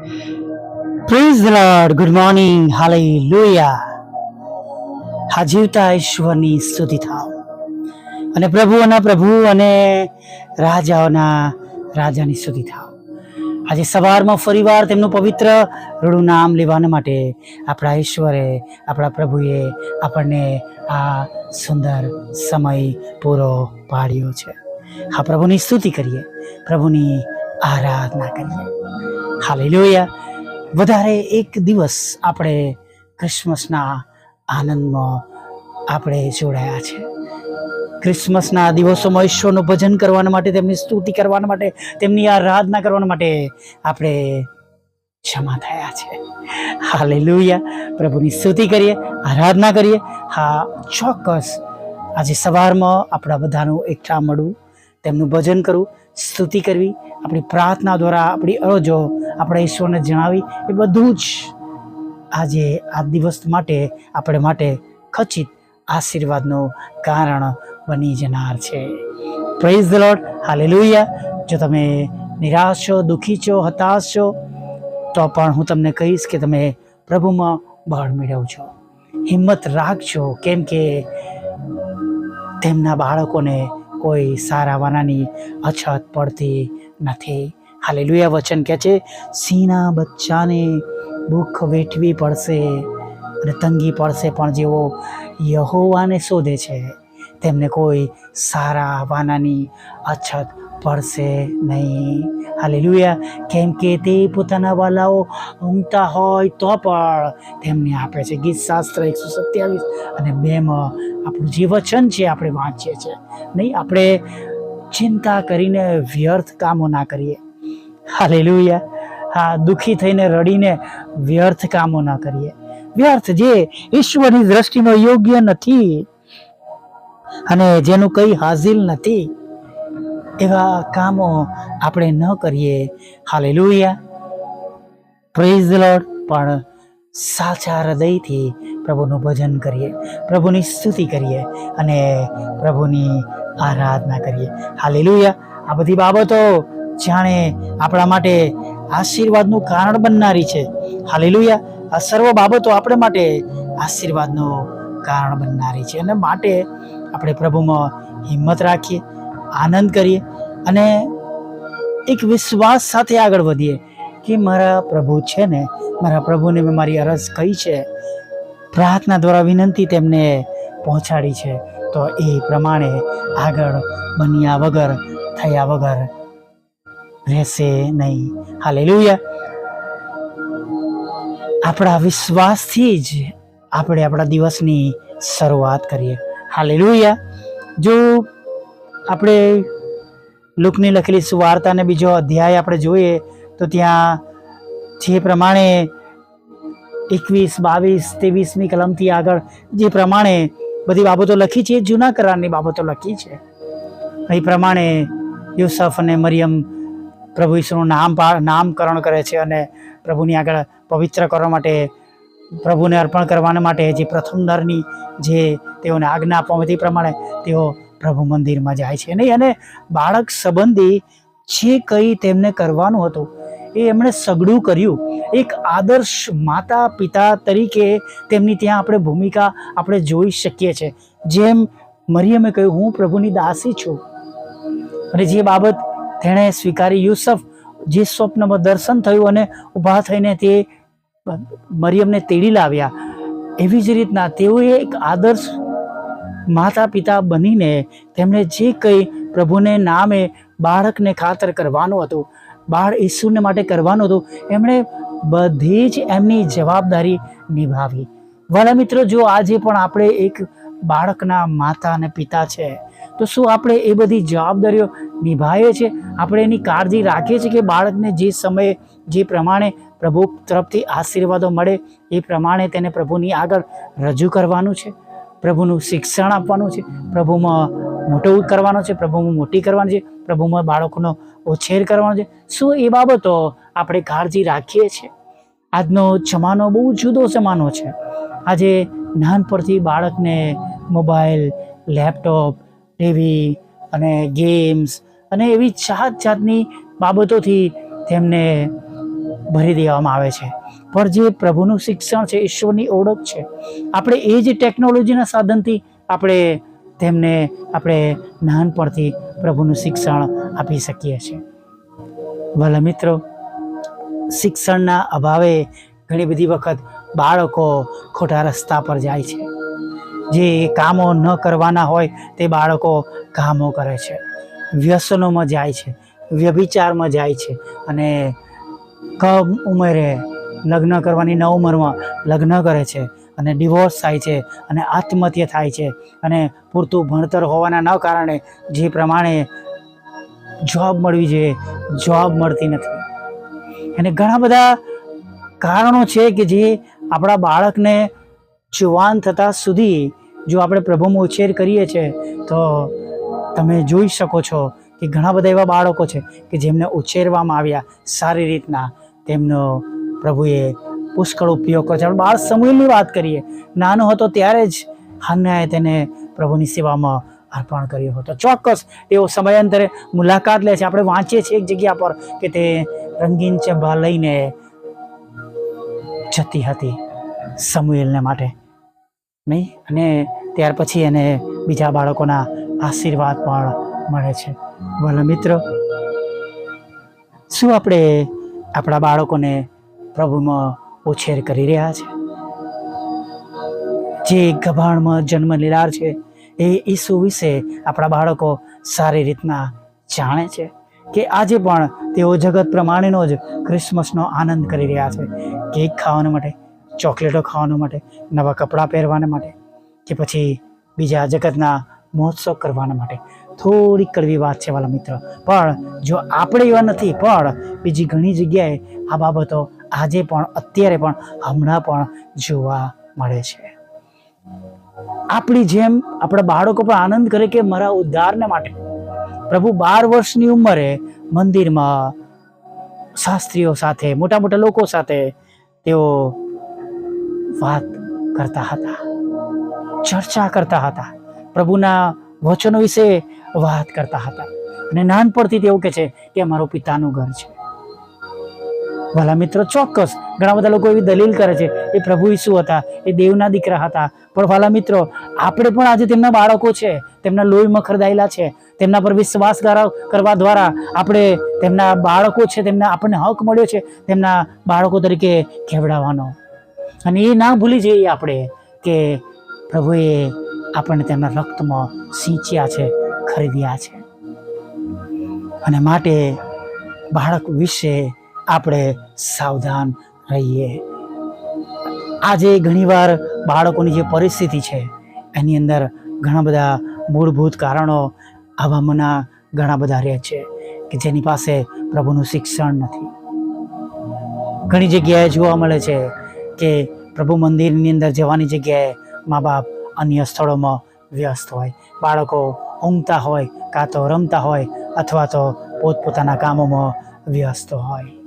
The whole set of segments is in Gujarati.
Praise lord good morning hallelujah હા જીવતા ઈશ્વરની સ્તુતિ થાવ. અને પ્રભુઓના પ્રભુ અને રાજાઓના રાજાની સ્તુતિ થાવ. આજે સવારમાં ફરીવાર તેમનું પવિત્ર રડું નામ લેવાના માટે આપણા ઈશ્વરે, આપણા પ્રભુએ આપણને આ સુંદર સમય પૂરો પાડ્યો છે. હા, પ્રભુની સ્તુતિ કરીએ. પ્રભુની આરાધના કરીએ. હાલેલુયા વધારે એક દિવસ આપણે ક્રિસમસના આનંદમાં આપણે જોડાયા છે. ક્રિસમસના દિવસોમાં ઈશ્વરનું ભજન કરવાના માટે, તેમની સ્તુતિ કરવા માટે, તેમની આરાધના કરવા માટે આપણે ક્ષમા થયા છે. હાલેલુયા પ્રભુની સ્તુતિ કરીએ, આરાધના કરીએ. હા, ચોક્કસ. આજે સવારમાં આપણા બધાનું એકઠા મળવું, તેમનું ભજન કરવું સ્તુતિ કરવી, આપણી પ્રાર્થના દ્વારા આપણી અરજો આપણે ઈશ્વરને જણાવી, એ બધું જ આજે આ દિવસ માટે, આપણે માટે ખચિત આશીર્વાદનું કારણ બની જનાર છે. પ્રેઝ ધ લોર્ડ હાલેલુયા જો તમે નિરાશ છો, દુઃખી છો, હતાશ છો, તો પણ હું તમને કહીશ કે તમે પ્રભુમાં બળ મેળવજો. હિંમત રાખજો. કેમ કે તેમના બાળકોને કોઈ સારા વાનાની અછત પડતી નથી. હાલેલુયા, વચન કહે છે સિંહના બચ્ચાને ભૂખ વેઠવી પડશે અને તંગી પડશે, પણ જેઓ યહોવાને શોધે છે, તેમને કોઈ સારા વાનાની અછત પડશે નહીં. હાલેલુયા કેમ કે તે પોતાના વાલાઓ ઊંઘતા હોય તો પણ તેમને આપે છે. ગીત શાસ્ત્ર એકસો સત્યાવીસ અને બેમાં આપણું જે વચન છે આપણે વાંચીએ છીએ. નહીં, આપણે ચિંતા કરીને વ્યર્થ કામો ના કરીએ. હાલેલુયા હા, દુઃખી થઈને રડીને વ્યર્થ કામો ના કરીએ. વ્યર્થ જે ઈશ્વરની દ્રષ્ટિમાં યોગ્ય નથી અને જેનું કંઈ હાજિલ નથી. એવા કામો આપણે ન કરીએ. હાલેલુયા પ્રેઝ લોડ પણ સાચા હૃદયથી પ્રભુનું ભજન કરીએ, પ્રભુની સ્તુતિ કરીએ અને પ્રભુની આરાધના કરીએ. હાલેલુયા આ બધી બાબતો જાણે આપણા માટે આશીર્વાદનું કારણ બનનારી છે. હાલેલુયા આ સર્વ બાબતો આપણે માટે આશીર્વાદનું કારણ બનનારી છે અને માટે આપણે પ્રભુમાં હિંમત રાખીએ. આનંદ કરીએ અને એક વિશ્વાસ સાથે આગળ વધીએ કે મારા પ્રભુ છે ને, મારા પ્રભુને મેં મારી અરજ કહી છે. પ્રાર્થના દ્વારા વિનંતી તેમને પહોંચાડી છે. તો એ પ્રમાણે આગળ બન્યા વગર, થયા વગર રહેશે નહીં. હાલે આપણા વિશ્વાસથી જ આપણે આપણા દિવસની શરૂઆત કરીએ. હાલે જો આપણે લુકની લખેલી સુવાર્તાને બીજો અધ્યાય આપણે જોઈએ, તો ત્યાં જે પ્રમાણે એકવીસ, બાવીસ, ત્રેવીસમી કલમથી આગળ જે પ્રમાણે બધી બાબતો લખી છે, એ જૂના કરારની બાબતો લખી છે. એ પ્રમાણે યુસફ અને મરિયમ પ્રભુ ઈશ્વરનું નામ નામકરણ કરે છે અને પ્રભુની આગળ પવિત્ર કરવા માટે પ્રભુને અર્પણ કરવાના માટે જે પ્રથમ નરની જે તેઓને આજ્ઞા આપવામાં તે પ્રમાણે તેઓ પ્રભુ મંદિરમાં જાય છે નહીં? અને બાળક સંબંધી જે કંઈ તેમને કરવાનું હતું, એ એમણે સગડું કર્યું. એક આદર્શ માતા પિતા તરીકે તેમની ત્યાં આપણે ભૂમિકા આપણે જોઈ શકીએ છીએ. જેમ મરિયમે કહ્યું, હું પ્રભુની દાસી છું. અને જે બાબત તેણે સ્વીકારી, યુસફ જે સ્વપ્નમાં દર્શન થયું અને ઊભા થઈને તે મરિયમને તેડી લાવ્યા. એવી જ રીતના તેઓએ એક આદર્શ માતા પિતા બનીને તેમણે જે કંઈ પ્રભુને નામે બાળકને ખાતર કરવાનું હતું, બાળ ઈસુને માટે કરવાનું હતું, એમણે બધી જ એમની જવાબદારી નિભાવી. વાલા મિત્રો, જો આજે પણ આપણે એક બાળકના માતા અને પિતા છે, તો શું આપણે એ બધી જવાબદારીઓ નિભાવીએ છીએ? આપણે એની કાળજી રાખીએ છીએ કે બાળકને જે સમયે, જે પ્રમાણે પ્રભુ તરફથી આશીર્વાદો મળે, એ પ્રમાણે તેને પ્રભુની આગળ રજૂ કરવાનું છે? પ્રભુનું શિક્ષણ આપવાનું છે, પ્રભુમાં મોટું કરવાનું છે, પ્રભુમાં મોટી કરવાની છે, પ્રભુમાં બાળકોનો ઉછેર કરવાનો છે. શું એ બાબતો આપણે કાળજી રાખીએ છીએ. આજનો જમાનો બહુ જુદો જમાનો છે. આજે નાનપણથી બાળકને મોબાઈલ, લેપટોપ, ટીવી અને ગેમ્સ અને એવી જાત જાતની બાબતોથી તેમને ભરી દેવામાં આવે છે. પણ જે પ્રભુનું શિક્ષણ છે, ઈશ્વરની ઓળખ છે, આપણે એ જ ટેકનોલોજીના સાધનથી આપણે તેમને આપણે નાનપણથી પ્રભુનું શિક્ષણ આપી શકીએ છીએ. ભલે મિત્રો, શિક્ષણના અભાવે ઘણી બધી વખત બાળકો ખોટા રસ્તા પર જાય છે. જે કામો ન કરવાના હોય તે બાળકો કામો કરે છે. વ્યસનોમાં જાય છે, વ્યભિચારમાં જાય છે અને કમ ઉંમરે લગ્ન કરવાની ન ઉંમરમાં લગ્ન કરે છે અને ડિવોર્સ થાય છે અને આત્મહત્યા થાય છે અને પૂરતું ભણતર હોવાના ન કારણે જે પ્રમાણે જોબ મળવી જોઈએ, જોબ મળતી નથી. અને ઘણા બધા કારણો છે કે જે આપણા બાળકને જુવાન થતાં સુધી જો આપણે પ્રભુમાં ઉછેર કરીએ છીએ તો તમે જોઈ શકો છો કે ઘણા બધા એવા બાળકો છે કે જેમને ઉછેરવામાં આવ્યા સારી રીતના, તેમનો પ્રભુએ પુષ્કળ ઉપયોગ કર્યો છે. આપણે બાળ સમૂહની વાત કરીએ. નાનો હતો ત્યારે જ હન્નાએ તેને પ્રભુની સેવામાં અર્પણ કર્યો હતો. ચોક્કસ તેઓ સમયાંતરે મુલાકાત લે છે. આપણે વાંચીએ છીએ એક જગ્યા પર કે તે રંગીન ચંબા લઈને જતી હતી સમુએલને માટે. નહીં? અને ત્યાર પછી એને બીજા બાળકોના આશીર્વાદ પણ મળે છે. ભલે મિત્રો, શું આપણે આપણા બાળકોને પ્રભુમાં ઉછેર કરી રહ્યા છે. જે ગભાણમાં જન્મ લીલાર છે, એ ઈસુ વિશે આપણા બાળકો સારી રીતના જાણે છે કે આજે પણ તેઓ જગત પ્રમાણેનો જ ક્રિસમસનો આનંદ કરી રહ્યા છે. કેક ખાવાના માટે, ચોકલેટો ખાવાના માટે, નવા કપડાં પહેરવાના માટે કે પછી બીજા જગતના મહોત્સવ કરવાના માટે. થોડી કડવી વાત છે વાલા મિત્ર, પણ જો આપણે એવા નથી, પણ બીજી ઘણી જગ્યાએ આ બાબતો આજે પણ, અત્યારે પણ, હમણાં પણ જોવા મળે છે. આપણી જેમ આપણા બાળકો પણ આનંદ કરે કે મારા ઉદ્ધારને માટે. પ્રભુ બાર વર્ષની ઉંમરે મંદિરમાં શાસ્ત્રીઓ સાથે મોટા મોટા લોકો સાથે તેઓ વાત કરતા હતા, ચર્ચા કરતા હતા, પ્રભુના વચનો વિશે વાત કરતા હતા. અને નાનપણથી તેઓ કહે છે કે અમારું પિતાનું ઘર છે. ભલા મિત્રો, ચોક્કસ. ઘણા બધા લોકો એવી દલીલ કરે છે એ પ્રભુ ઈસુ હતા, એ દેવના દીકરા હતા. પણ ભલા મિત્રો, આપણે પણ આજે તેમના બાળકો છે, તેમના લોહીમાં ખરદાયેલા છે, તેમના પર વિશ્વાસ કરવા દ્વારા આપણે તેમના બાળકો છે, તેમના આપણને હક મળ્યો છે, તેમના બાળકો તરીકે કેવડાવવાનો. અને એ ના ભૂલી જઈએ આપણે કે પ્રભુએ આપણને તેમના રક્તમાં સિંચ્યા છે, ખરીદ્યા છે. અને માટે બાળક વિશે આપણે સાવધાન રહીએ. આજે ઘણીવાર બાળકોની જે પરિસ્થિતિ છે, એની અંદર ઘણા બધા મૂળભૂત કારણો આવામાંના ઘણા બધા રહે છે કે જેની પાસે પ્રભુનું શિક્ષણ નથી. ઘણી જગ્યાએ જોવા મળે છે કે પ્રભુ મંદિરની અંદર જવાની જગ્યાએ મા બાપ અન્ય સ્થળોમાં વ્યસ્ત હોય. બાળકો ઊંઘતા હોય, કાં તો રમતા હોય અથવા તો પોતપોતાના કામોમાં વ્યસ્ત હોય.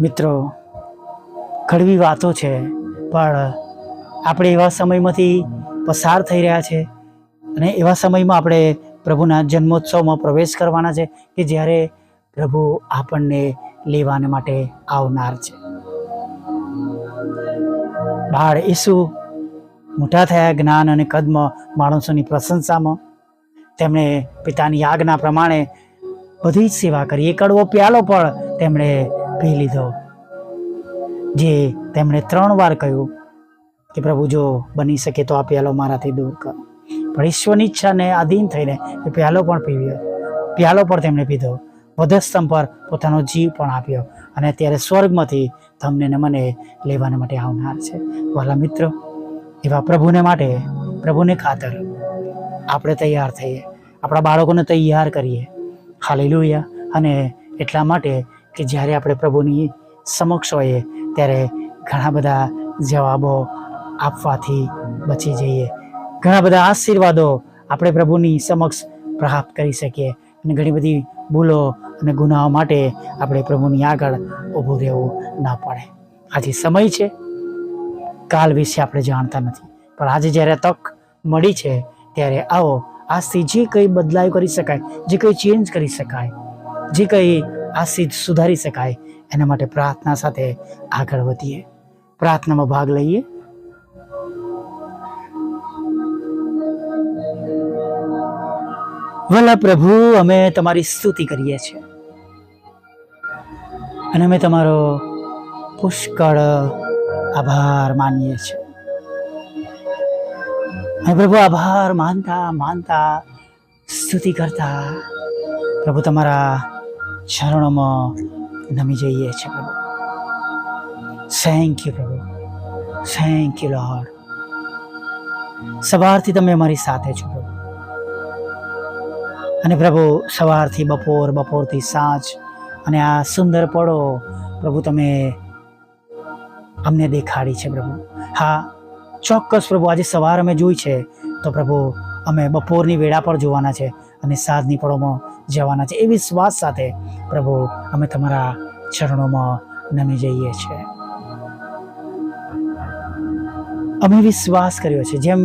મિત્રો કડવી વાતો છે, પણ આપણે એવા સમયમાંથી પસાર થઈ રહ્યા છે અને એવા સમયમાં આપણે પ્રભુના જન્મોત્સવમાં પ્રવેશ કરવાના છે કે જ્યારે પ્રભુ આપણને લેવાને માટે આવનાર છે. બાળ ઈસુ મોટા થયા જ્ઞાન અને કદમાં માણસોની પ્રશંસામાં. તેમણે પિતાની આજ્ઞા પ્રમાણે બધી જ સેવા કરી. એ કડવો પ્યાલો પણ તેમણે પી લીધો જે તેમણે ત્રણ વાર કહ્યું કે પ્રભુ જો બની શકે તો આ પ્યાલો મારાથી દૂર કર. પણ ઈશ્વરની ઈચ્છાને આધીન થઈને એ પ્યાલો પણ પીવ્યો. પ્યાલો પણ તેમણે પીધો. વધસ્તંભ પર પોતાનો જીવ પણ આપ્યો અને અત્યારે સ્વર્ગમાંથી તમને ને મને લેવાને માટે આવનાર છે. વાલા મિત્રો, એવા પ્રભુને માટે પ્રભુને ખાતર આપણે તૈયાર થઈએ. આપણા બાળકોને તૈયાર કરીએ. હાલેલુયા. અને એટલા માટે કે જ્યારે આપણે પ્રભુની સમક્ષ હોઈએ, ત્યારે ઘણા બધા જવાબો આપવાથી બચી જઈએ. ઘણા બધા આશીર્વાદો આપણે પ્રભુની સમક્ષ પ્રાપ્ત કરી શકીએ અને ઘણી બધી ભૂલો અને ગુનાઓ માટે આપણે પ્રભુની આગળ ઊભું રહેવું ના પડે. આજે સમય છે. કાલ વિશે આપણે જાણતા નથી. પણ આજે જ્યારે તક મળી છે, ત્યારે આવો આજથી જે કંઈ બદલાવ કરી શકાય, જે કંઈ ચેન્જ કરી શકાય, જે કંઈ આ સિદ્ધ સુધારી શકાય. એના માટે પ્રાર્થના સાથે આગળ વધીએ. પ્રાર્થનામાં ભાગ લઈએ. વલા પ્રભુ, અમે તમારી સ્તુતિ કરીએ છીએ. અને અમે તમારો પુષ્કળ આભાર માનીએ છીએ. અને પ્રભુ, આભાર માનતા માનતા સ્તુતિ કરતા પ્રભુ, તમારા ચરણોમાં નમી જઈએ છીએ પ્રભુ. થેન્ક યુ પ્રભુ. થેન્ક યુ લોર્ડ સવારથી તમે અમારી સાથે છો પ્રભુ. અને પ્રભુ, સવારથી બપોર, બપોરથી સાંજ અને આ સુંદર પળો પ્રભુ તમે અમને દેખાડી છે પ્રભુ. હા, ચોક્કસ પ્રભુ, આજે સવાર અમે જોઈ છે. તો પ્રભુ, અમે બપોરની વેળા પર જોવાના છે અને સાંજની પળોમાં જવાના છે એ વિશ્વાસ સાથે પ્રભુ અમે તમારા ચરણોમાં નમી જઈએ છીએ. અમે વિશ્વાસ કર્યો છે. જેમ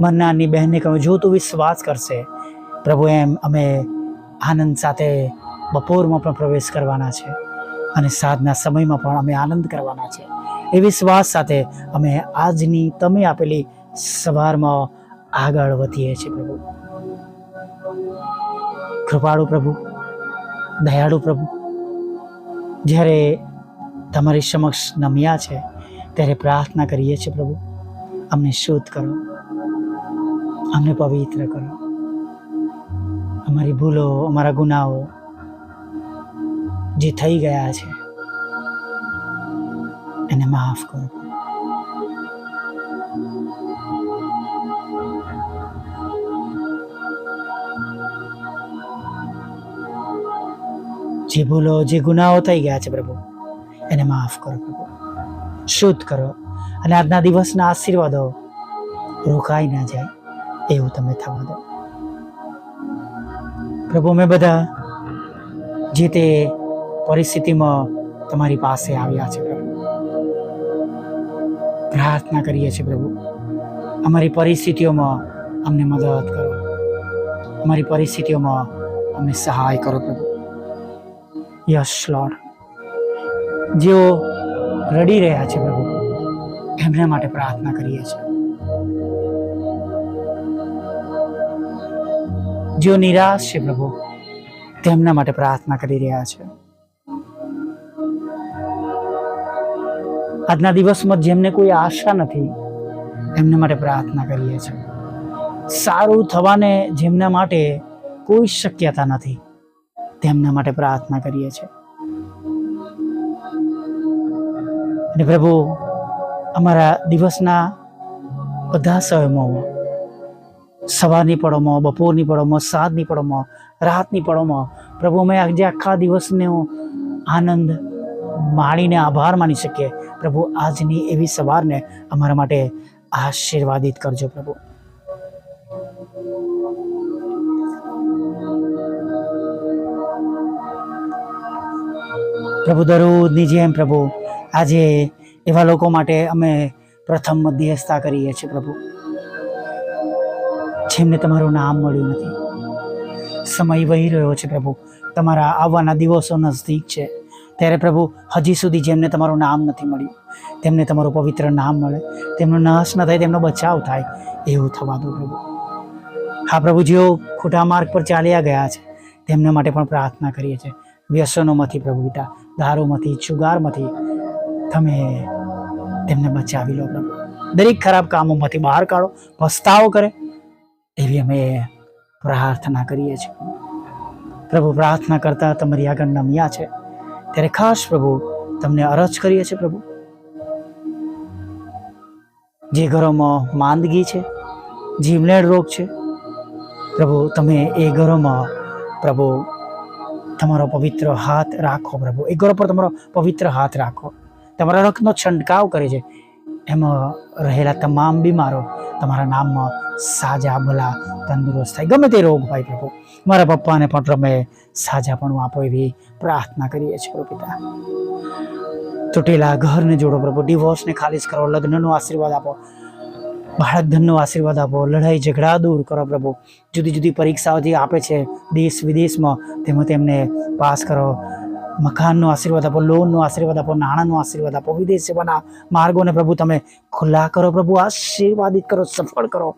મન્નાની બહેનને કહ્યું જો તું વિશ્વાસ કરશે, પ્રભુ એમ અમે આનંદ સાથે બપોરમાં પણ પ્રવેશ કરવાના છે અને સાંજના સમયમાં પણ અમે આનંદ કરવાના છે. એ વિશ્વાસ સાથે અમે આજની તમે આપેલી સવારમાં આગળ વધીએ છીએ પ્રભુ. કૃપાળુ પ્રભુ, દયાળુ પ્રભુ. જ્યારે તમારી સમક્ષ નમ્યા છે, ત્યારે પ્રાર્થના કરીએ છીએ પ્રભુ, અમને શુદ્ધ કરો, અમને પવિત્ર કરો. અમારી ભૂલો, અમારા ગુનાઓ જે થઈ ગયા છે, એને માફ કરો. જે ભૂલો, જે ગુનાઓ થઈ ગયા છે પ્રભુ, એને માફ કરો પ્રભુ. શુદ્ધ કરો અને આજના દિવસના આશીર્વાદો રોકાઈ ના જાય એવું તમે થવા દો. પ્રભુ, અમે બધા જે તે પરિસ્થિતિમાં તમારી પાસે આવ્યા છે પ્રભુ. પ્રાર્થના કરીએ છીએ પ્રભુ, અમારી પરિસ્થિતિઓમાં અમને મદદ કરો. અમારી પરિસ્થિતિઓમાં અમને સહાય કરો પ્રભુ. Yes lord. જેઓ રડી રહ્યા છે પ્રભુ, એમના માટે પ્રાર્થના કરીએ છીએ. જેઓ નિરાશ છે પ્રભુ, તેમના માટે પ્રાર્થના કરી રહ્યા છે. આજના દિવસમાં જેમને કોઈ આશા નથી, એમના માટે પ્રાર્થના કરીએ છીએ. સારું થવાને જેમના માટે કોઈ શક્યતા નથી તેમના માટે પ્રાર્થના કરીએ છીએ. અને પ્રભુ, અમારા દિવસના બધા સમયમાં, સવારની પળોમાં, બપોરની પળોમાં, સાંજની પળોમાં, રાતની પળોમાં, પ્રભુ, અમે આજે આખા દિવસનો આનંદ માણીને આભાર માની શકીએ. પ્રભુ, આજની એવી સવારને અમારા માટે આશીર્વાદિત કરજો પ્રભુ. પ્રભુ દરરોજની જેમ પ્રભુ, આજે એવા લોકો માટે અમે પ્રથમ મધ્યસ્થતા કરીએ છીએ પ્રભુ. જેમને તમારું નામ મળ્યું નથી. સમય વહી રહ્યો છે પ્રભુ. તમારા આવવાના દિવસો નજદીક છે. ત્યારે પ્રભુ, હજી સુધી જેમને તમારું નામ નથી મળ્યું, તેમને તમારું પવિત્ર નામ મળે. તેમનો નાશ ન થાય, તેમનો બચાવ થાય, એવું થવા દો પ્રભુ. હા પ્રભુ જેઓ, ખોટા માર્ગ પર ચાલ્યા ગયા છે. તેમના માટે પણ પ્રાર્થના કરીએ છીએ. વ્યસનોમાંથી પ્રભુ પિતા દારૂમાંથી જુગારમાંથી તમે તેમને બચાવી લો પ્રભુ. દરેક ખરાબ કામોમાંથી બહાર કાઢો, પસ્તાવો કરે, એવી અમે પ્રાર્થના કરીએ છીએ. પ્રભુ, પ્રાર્થના કરતા તમારી આગળ નમ્યા છે. ત્યારે ખાસ પ્રભુ, તમને અરજ કરીએ છીએ પ્રભુ. જે ઘરોમાં માંદગી છે, જીવલેણ રોગ છે, પ્રભુ, તમે એ ઘરોમાં પ્રભુ તમારો પવિત્ર હાથ રાખો પ્રભુ. એ ઘરો પર તમારો પવિત્ર હાથ રાખો. તમારા રક્તનો છંટકાવ કરે છે. એમાં રહેલા તમામ બીમારો તમારા નામમાં સાજા, ભલા, તંદુરસ્ત થાય. ગમે તે રોગ ભાઈ પ્રભુ. મારા પપ્પાને પણ તમે સાજાપણું આપો એવી પ્રાર્થના કરીએ છીએ પિતા. તૂટેલા ઘરને જોડો પ્રભુ. ડિવોર્સને ખાલીજ કરો. લગ્નનો આશીર્વાદ આપો. બાળક ધનનો આશીર્વાદ આપો, લડાઈ, ઝઘડા દૂર કરો પ્રભુ. જુદી જુદી પરીક્ષાઓ જે આપે છે દેશ વિદેશમાં. તેમાં તેમને પાસ કરો. મકાનનો આશીર્વાદ આપો, લોનનો આશીર્વાદ આપો, નાણાંનો આશીર્વાદ આપો, વિદેશ સેવાના માર્ગોને પ્રભુ તમે ખુલ્લા કરો પ્રભુ, આશીર્વાદિત કરો, સફળ કરો.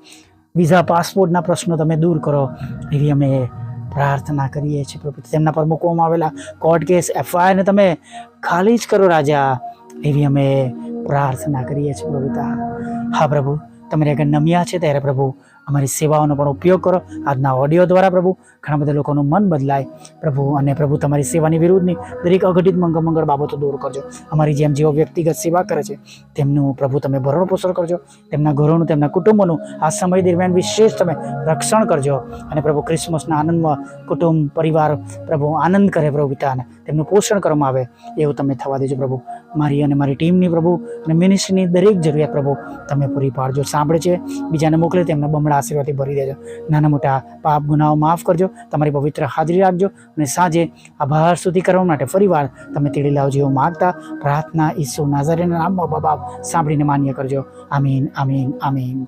વિઝા, પાસપોર્ટના પ્રશ્નો તમે દૂર કરો. એવી અમે પ્રાર્થના કરીએ છીએ પ્રભુ. તેમના પર મૂકવામાં આવેલા કોર્ટ કેસ, એફઆઈઆરને તમે ખાલી જ કરો રાજા. એવી અમે પ્રાર્થના કરીએ છીએ પ્રભુતા હા પ્રભુ. તમારી આગળ નમ્યા છે ત્યારે પ્રભુ અમારી સેવાઓનો પણ ઉપયોગ કરો. આજના ઓડિયો દ્વારા પ્રભુ ઘણા બધા લોકોનું મન બદલાય. પ્રભુ અને પ્રભુ તમારી સેવાની વિરુદ્ધની દરેક અઘટિત મંગળ બાબતો દૂર કરજો. અમારી જેમ જેઓ વ્યક્તિગત સેવા કરે છે, તેમનું પ્રભુ તમે ભરણ પોષણ કરજો. તેમના ઘરોનું, તેમના કુટુંબોનું આ સમય દરમિયાન વિશેષ તમે રક્ષણ કરજો. અને પ્રભુ ક્રિસમસના આનંદમાં કુટુંબ, પરિવાર પ્રભુ આનંદ કરે પ્રભુ પિતાને. તેમનું પોષણ કરવામાં આવે એવું તમે થવા દેજો પ્રભુ. મારી અને મારી ટીમની પ્રભુ અને મિનિસ્ટ્રીની દરેક જરૂરિયાત પ્રભુ તમે પૂરી પાડજો. સાંભળે છે, બીજાને મોકલે તેમના બમણા આશીર્વાદથી ભરી દેજો. નાના મોટા પાપ ગુનાઓ માફ કરજો, તમારી પવિત્ર હાજરી રાખજો અને સાંજે આભાર સુધી કરવા માટે ફરીવાર તમે તેડી લાવજો એવું માગતા પ્રાર્થના ઈસુ નાઝરેના નામમાં બાબા સાંભળીને માન્ય કરજો. આમીન આમીન આમીન.